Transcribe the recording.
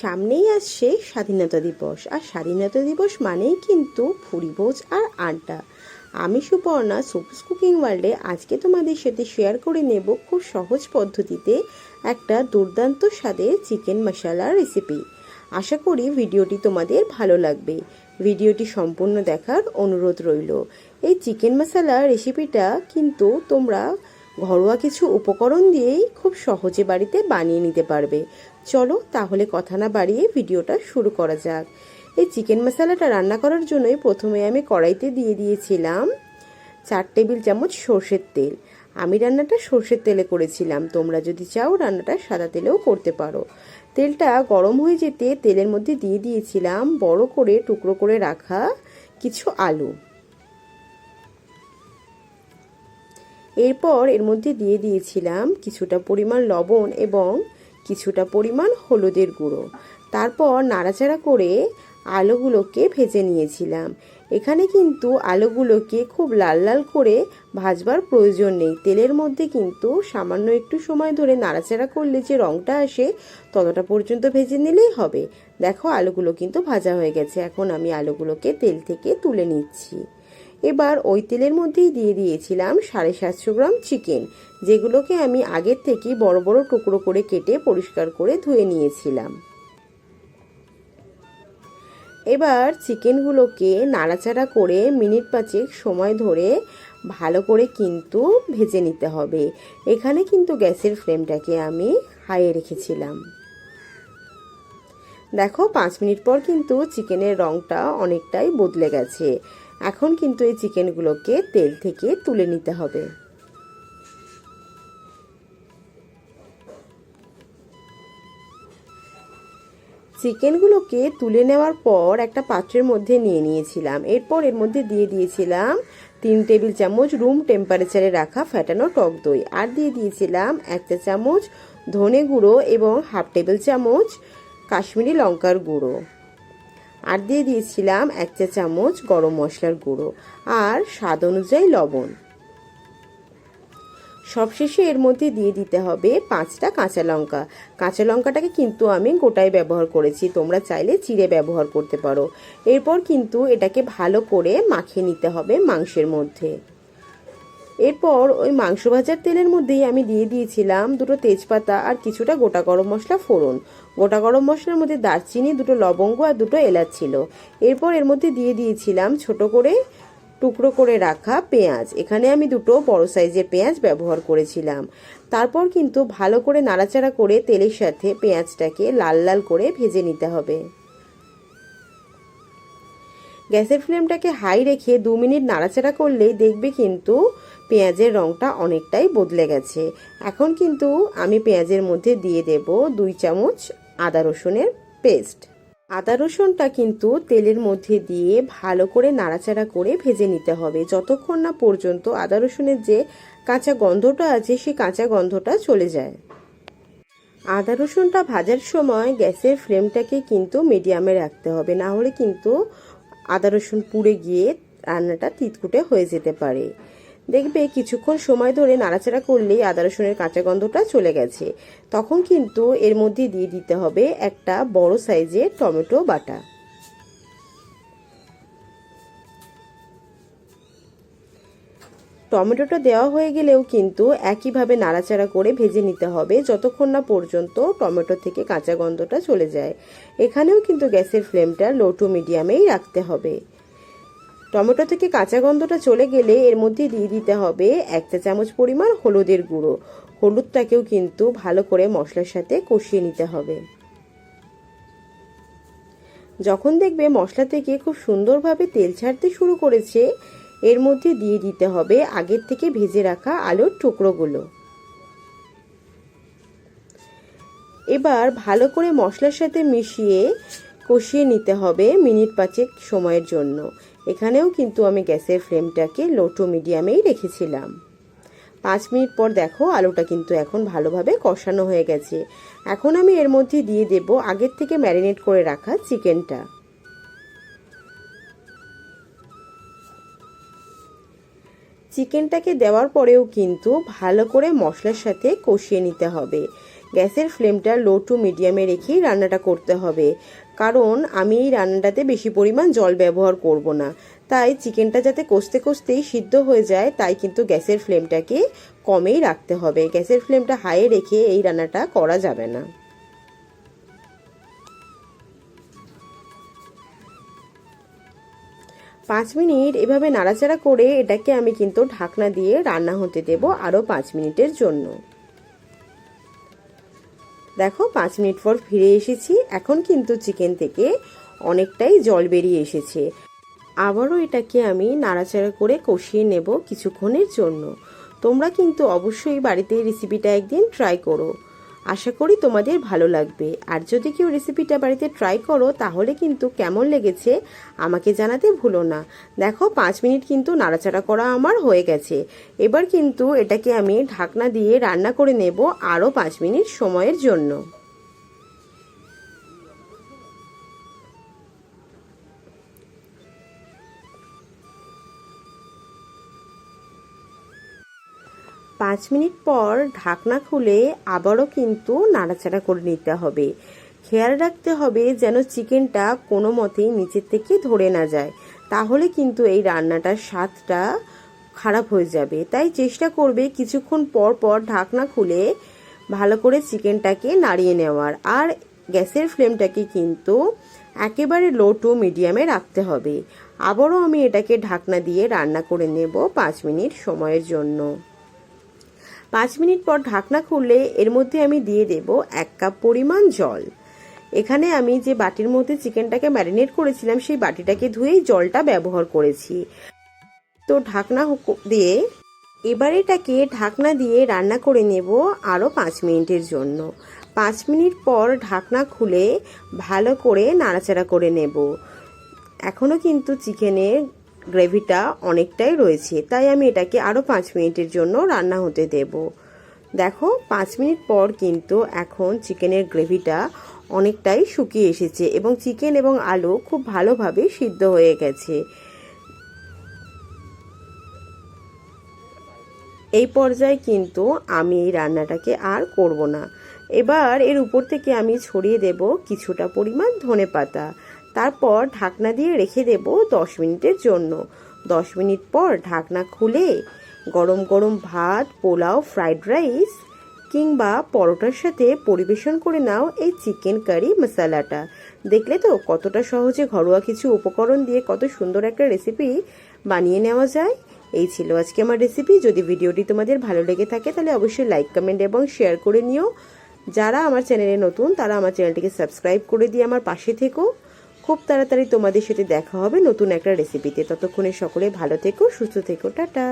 সামনেই আসছে স্বাধীনতা দিবস। আর স্বাধীনতা দিবস মানেই কিন্তু ভোজ আর আড্ডা। আমি সুপর্ণা, সুপুস কুকিং ওয়ার্ল্ডে আজকে তোমাদের সাথে শেয়ার করে নেব খুব সহজ পদ্ধতিতে একটা দুর্দান্ত স্বাদের চিকেন মশলা রেসিপি আশা করি ভিডিওটি তোমাদের ভালো লাগবে। ভিডিওটি সম্পূর্ণ দেখার অনুরোধ রইল। এই চিকেন মশলা রেসিপিটা কিন্তু তোমরা ঘরোয়া কিছু উপকরণ দিয়েই খুব সহজে বাড়িতে বানিয়ে নিতে পারবে। চলো তাহলে কথা না বাড়িয়ে ভিডিওটা শুরু করা যাক। এই চিকেন মশালাটা রান্না করার জন্যই প্রথমে আমি কড়াইতে দিয়ে দিয়েছিলাম চার টেবিল চামচ সর্ষের তেল। আমি রান্নাটা সর্ষের তেলে করেছিলাম। তোমরা যদি চাও রান্নাটা সাদা তেলেও করতে পারো। তেলটা গরম হয়ে যেতে তেলের মধ্যে দিয়ে দিয়েছিলাম বড় করে টুকরো করে রাখা কিছু আলু। এরপর এর মধ্যে দিয়ে দিয়েছিলাম কিছুটা পরিমাণ লবণ এবং কিছুটা পরিমাণ হলুদের গুঁড়ো। তারপর নাড়াচাড়া করে আলুগুলোকে ভেজে নিয়েছিলাম। এখানে কিন্তু আলুগুলোকে খুব লাল লাল করে ভাজবার প্রয়োজন নেই। তেলের মধ্যে কিন্তু সামান্য একটু সময় ধরে নাড়াচাড়া করলে যে রঙটা আসে, ততটা পর্যন্ত ভেজে নিলেই হবে। দেখো, আলুগুলো কিন্তু ভাজা হয়ে গেছে। এখন আমি আলুগুলোকে তেল থেকে তুলে নিচ্ছি। এবার ওই তেলের মধ্যেই দিয়ে দিয়েছিলাম সাড়ে সাতশো গ্রাম চিকেন, যেগুলোকে আমি আগের থেকে বড় বড় টুকরো করে কেটে পরিষ্কার করে ধুয়ে নিয়েছিলাম। এবার চিকেনগুলোকে নাড়াচাড়া করে মিনিট পাঁচেক সময় ধরে ভালো করে কিন্তু ভেজে নিতে হবে। এখানে কিন্তু গ্যাসের ফ্লেমটাকে আমি হাইয়ে রেখেছিলাম। দেখো, পাঁচ মিনিট পর কিন্তু চিকেনের রঙটা অনেকটাই বদলে গেছে। এখন কিন্তু এই চিকেনগুলোকে তেল থেকে তুলে নিতে হবে। চিকেনগুলোকে তুলে নেওয়ার পর একটা পাত্রের মধ্যে নিয়ে নিয়েছিলাম। এরপর এর মধ্যে দিয়ে দিয়েছিলাম তিন টেবিল চামচ রুম টেম্পারেচারে রাখা ফ্যাটানো টক দই আর দিয়ে দিয়েছিলাম একটা চামচ ধনে গুঁড়ো এবং হাফ টেবিল চামচ কাশ্মীরি লঙ্কার গুঁড়ো। আর দিয়ে দিয়েছিলাম এক চা চামচ গরম মশলার গুঁড়ো আর স্বাদ অনুযায়ী লবণ। সবশেষে এর মধ্যে দিয়ে দিতে হবে পাঁচটা কাঁচা লঙ্কা। কাঁচা লঙ্কাটাকে কিন্তু আমি গোটায় ব্যবহার করেছি, তোমরা চাইলে চিড়ে ব্যবহার করতে পারো। এরপর কিন্তু এটাকে ভালো করে মাখিয়ে নিতে হবে মাংসের মধ্যে। এরপর ওই মাংস ভাজার তেলের মধ্যেই আমি দিয়ে দিয়েছিলাম দুটো তেজপাতা আর কিছুটা গোটা গরম মশলা ফোড়ন। গোটা গরম মশলার মধ্যে দারচিনি, দুটো লবঙ্গ আর দুটো এলাচ ছিল। এরপর এর মধ্যে দিয়ে দিয়েছিলাম ছোট করে টুকরো করে রাখা পেঁয়াজ। এখানে আমি দুটো বড় সাইজের পেঁয়াজ ব্যবহার করেছিলাম। তারপর কিন্তু ভালো করে নাড়াচাড়া করে তেলের সাথে পেঁয়াজটাকে লাল লাল করে ভেজে নিতে হবে। গ্যাসের ফ্লেমটাকে হাই রেখে দু মিনিট নাড়াচাড়া করলেই দেখবে কিন্তু পেঁয়াজের রঙটা অনেকটাই বদলে গেছে। এখন কিন্তু আমি পেঁয়াজের মধ্যে দিয়ে দেব দুই চামচ আদা রসুনের পেস্ট আদা রসুনটা কিন্তু তেলের মধ্যে দিয়ে ভালো করে নাড়াচাড়া করে ভেজে নিতে হবে। যতক্ষণ না পর্যন্ত আদা রসুনের যে কাঁচা গন্ধটা আছে, সেই কাঁচা গন্ধটা চলে যায়। আদা রসুনটা ভাজার সময় গ্যাসের ফ্লেমটাকে কিন্তু মিডিয়ামে রাখতে হবে। না হলে কিন্তু আদা রসুন পুড়ে গিয়ে রান্নাটা তিতকুটে হয়ে যেতে পারে। দেখবে কিছুক্ষণ সময় ধরে নাড়াচাড়া করলেই আদা রসুনের কাঁচা গন্ধটা চলে গেছে। তখন কিন্তু এর মধ্যে দিয়ে দিতে হবে একটা বড় সাইজের টমেটো বাটা। টমেটোটা দেওয়া হয়ে গেলেও কিন্তু একইভাবে নাড়াচাড়া করে ভেজে নিতে হবে যতক্ষণ না পর্যন্ত টমেটো থেকে কাঁচা গন্ধটা চলে যায়। এখানেও কিন্তু গ্যাসের ফ্লেমটা লো টু মিডিয়ামেই রাখতে হবে। টমেটো থেকে কাঁচা গন্ধটা চলে গেলে এর মধ্যে দিয়ে দিতে হবে এক চা চামচ পরিমাণ হলুদের গুঁড়ো। হলুদটাকেও কিন্তু ভালো করে মশলার সাথে কষিয়ে নিতে হবে। যখন দেখবে মশলা থেকে খুব সুন্দরভাবে তেল ছাড়তে শুরু করেছে, এর মধ্যে দিয়ে দিতে হবে আগের থেকে ভেজে রাখা আলুর টুকরোগুলো। এবার ভালো করে মশলার সাথে মিশিয়ে কষিয়ে নিতে হবে মিনিট পাঁচেক সময়ের জন্য। এখানেও কিন্তু আমি গ্যাসের ফ্লেমটাকে লো টু মিডিয়ামেই রেখেছিলাম। পাঁচ মিনিট পর দেখো আলুটা কিন্তু এখন ভালোভাবে কষানো হয়ে গেছে। এখন আমি এর মধ্যে দিয়ে দেব আগের থেকে ম্যারিনেট করে রাখা চিকেনটা। চিকেনটাকে দেওয়ার পরেও কিন্তু ভালো করে মশলার সাথে কষিয়ে নিতে হবে। গ্যাসের ফ্লেমটা লো টু মিডিয়ামে রেখেই রান্নাটা করতে হবে। কারণ আমি এই রান্নাটাতে বেশি পরিমাণ জল ব্যবহার করব না। তাই চিকেনটা যাতে কষতে কষতেই সিদ্ধ হয়ে যায়, তাই কিন্তু গ্যাসের ফ্লেমটাকে কমেই রাখতে হবে। গ্যাসের ফ্লেমটা হাইয়ে রেখে এই রান্নাটা করা যাবে না। পাঁচ মিনিট এভাবে নাড়াচাড়া করে এটাকে আমি কিন্তু ঢাকনা দিয়ে রান্না হতে দেব আরও পাঁচ মিনিটের জন্য। দেখো, পাঁচ মিনিট পর ফিরে এসেছি। এখন কিন্তু চিকেন থেকে অনেকটাই জল বেরিয়ে এসেছে। আবারও এটাকে আমি নাড়াচাড়া করে কষিয়ে নেব কিছুক্ষণের জন্য। তোমরা কিন্তু অবশ্যই বাড়িতে রেসিপিটা একদিন ট্রাই করো। আশা করি তোমাদের ভালো লাগবে। আর যদি কেউ রেসিপিটা বাড়িতে ট্রাই করো, তাহলে কিন্তু কেমন লেগেছে আমাকে জানাতে ভুলো না। দেখো, পাঁচ মিনিট কিন্তু নাড়াচাড়া করা আমার হয়ে গেছে। এবার কিন্তু এটাকে আমি ঢাকনা দিয়ে রান্না করে নেব আরও পাঁচ মিনিট সময়ের জন্য। পাঁচ মিনিট পর ঢাকনা খুলে আবারও কিন্তু নাড়াচাড়া করে নিতে হবে। খেয়াল রাখতে হবে যেন চিকেনটা কোনো মতেই নিচের থেকে ধরে না যায়। তাহলে কিন্তু এই রান্নাটার স্বাদটা খারাপ হয়ে যাবে। তাই চেষ্টা করবে কিছুক্ষণ পর পর ঢাকনা খুলে ভালো করে চিকেনটাকে নাড়িয়ে নেওয়ার। আর গ্যাসের ফ্লেমটাকে কিন্তু একেবারে লো টু মিডিয়ামে রাখতে হবে। আবারও আমি এটাকে ঢাকনা দিয়ে রান্না করে নেব পাঁচ মিনিট সময়ের জন্য। পাঁচ মিনিট পর ঢাকনা খুললে এর মধ্যে আমি দিয়ে দেব এক কাপ পরিমাণ জল। এখানে আমি যে বাটির মধ্যে চিকেনটাকে ম্যারিনেট করেছিলাম, সেই বাটিটাকে ধুয়েই জলটা ব্যবহার করেছি। তো ঢাকনা দিয়ে এবার এটাকে ঢাকনা দিয়ে রান্না করে নেব আরও পাঁচ মিনিটের জন্য। পাঁচ মিনিট পর ঢাকনা খুলে ভালো করে নাড়াচাড়া করে নেব। এখনও কিন্তু চিকেনের গ্রেভিটা অনেকটাই রয়েছে, তাই আমি এটাকে আরও পাঁচ মিনিটের জন্য রান্না হতে দেব। দেখো, পাঁচ মিনিট পর কিন্তু এখন চিকেনের গ্রেভিটা অনেকটাই শুকিয়ে এসেছে এবং চিকেন এবং আলু খুব ভালোভাবে সিদ্ধ হয়ে গেছে। এই পর্যায়ে কিন্তু আমি এই রান্নাটাকে আর করব না। এবার এর উপর থেকে আমি ছড়িয়ে দেব কিছুটা পরিমাণ ধনে পাতা তারপর ঢাকনা দিয়ে রেখে দেব দশ মিনিটের জন্য। দশ মিনিট পর ঢাকনা খুলে গরম গরম ভাত, পোলাও, ফ্রাইড রাইস কিংবা পরোটার সাথে পরিবেশন করে নাও এই চিকেন কারি মশালাটা। দেখলে তো কতটা সহজে ঘরোয়া কিছু উপকরণ দিয়ে কত সুন্দর একটা রেসিপি বানিয়ে নেওয়া যায়। এই ছিল আজকে আমার রেসিপি যদি ভিডিওটি তোমাদের ভালো লেগে থাকে তাহলে অবশ্যই লাইক কমেন্ট এবং শেয়ার করে নিও। যারা আমার চ্যানেলে নতুন তারা আমার চ্যানেলটিকে সাবস্ক্রাইব করে দিয়ে আমার পাশে থেকো। খুব তাড়াতাড়ি তোমাদের সাথে দেখা হবে নতুন একটা রেসিপিতে ততক্ষণে সকলে ভালো থেকো, সুস্থ থেকো, টাটা।